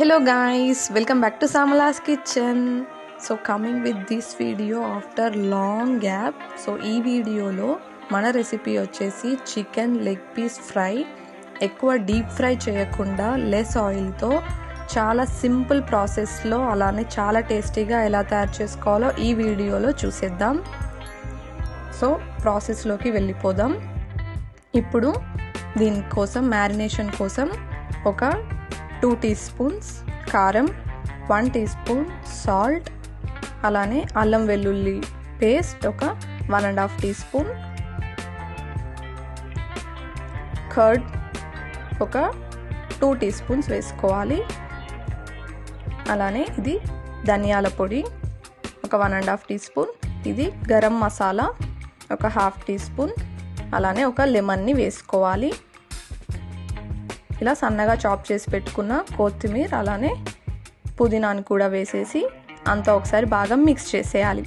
Hello guys welcome back to Samala's kitchen so coming with this video after long gap so ఈ వీడియోలో మన recipe వచ్చేసి chicken leg piece fry ఎక్కువ deep fry చేయకుండా less ఆయిల్తో చాలా సింపుల్ ప్రాసెస్లో అలానే చాలా టేస్టీగా ఎలా తయారు చేసుకోవాలో ఈ వీడియోలో చూసేద్దాం. సో ప్రాసెస్లోకి వెళ్ళిపోదాం. ఇప్పుడు దీనికోసం మ్యారినేషన్ కోసం ఒక టూ టీ స్పూన్స్ కారం వన్ టీ స్పూన్ సాల్ట్ అలానే అల్లం వెల్లుల్లి పేస్ట్ ఒక one and half teaspoon curd ఒక టూ టీ స్పూన్స్ వేసుకోవాలి. అలానే ఇది ధనియాల పొడి ఒక one and half teaspoon ఇది గరం మసాలా ఒక హాఫ్ టీ స్పూన్ అలానే ఒక లెమన్ని వేసుకోవాలి. ఇలా సన్నగా చాప్ చేసి పెట్టుకున్న కొత్తిమీర అలానే పుదీనాని కూడా వేసేసి అంతా ఒకసారి బాగా మిక్స్ చేసేయాలి.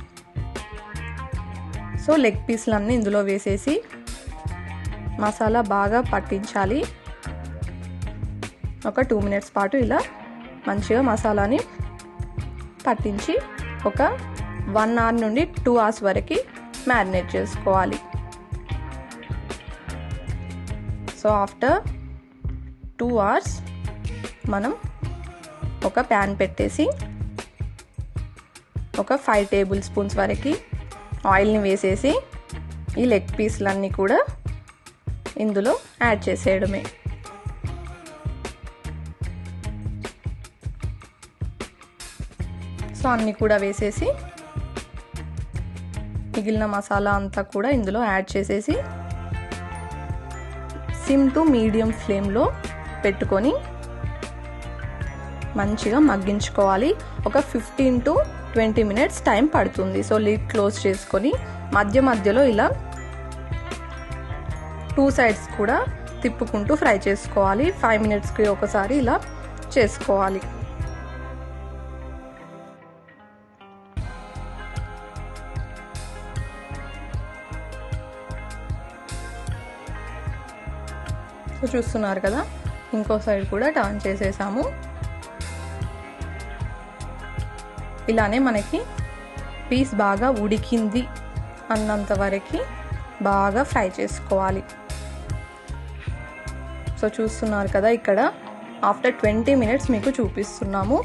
సో లెగ్ పీస్లన్నీ ఇందులో వేసేసి మసాలా బాగా పట్టించాలి. ఒక టూ మినిట్స్ పాటు ఇలా మంచిగా మసాలాని పట్టించి ఒక వన్ అవర్ నుండి టూ అవర్స్ వరకు మ్యారినేట్ చేసుకోవాలి. సో ఆఫ్టర్ టూ అవర్స్ మనం ఒక ప్యాన్ పెట్టేసి ఒక ఫైవ్ టేబుల్ స్పూన్స్ వరకు ఆయిల్ని వేసేసి ఈ లెగ్ పీస్లన్నీ కూడా ఇందులో యాడ్ చేసేయడమే. సో అన్నీ కూడా వేసేసి మిగిలిన మసాలా అంతా కూడా ఇందులో యాడ్ చేసేసి సిమ్ టు మీడియం ఫ్లేమ్లో పెట్టుకొని మంచిగా మగ్గించుకోవాలి. ఒక fifteen to twenty minutes time పడుతుంది. సో లీడ్ క్లోజ్ చేసుకొని మధ్య మధ్యలో ఇలా టూ సైడ్స్ కూడా తిప్పుకుంటూ ఫ్రై చేసుకోవాలి. ఫైవ్ మినిట్స్కి ఒకసారి ఇలా చేసుకోవాలి. చూస్తున్నారు కదా? ఇంకో సైడ్ కూడా టర్న్ చేసేసాము. ఇలానే మనకి పీస్ బాగా ఉడికింది అన్నంత వరకు బాగా ఫ్రై చేసుకోవాలి. సో చూస్తున్నారు కదా ఇక్కడ ఆఫ్టర్ ట్వంటీ మినిట్స్ మీకు చూపిస్తున్నాము.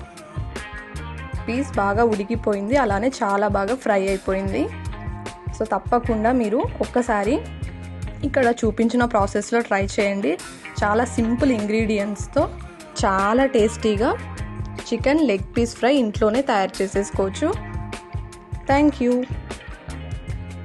పీస్ బాగా ఉడికిపోయింది అలానే చాలా బాగా ఫ్రై అయిపోయింది. సో తప్పకుండా మీరు ఒక్కసారి ఇక్కడ చూపించిన ప్రాసెస్లో ట్రై చేయండి. చాలా సింపుల్ ఇంగ్రీడియంట్స్తో చాలా టేస్టీగా చికెన్ లెగ్ పీస్ ఫ్రై ఇంట్లోనే తయారు చేసేసుకోవచ్చు. Thank you.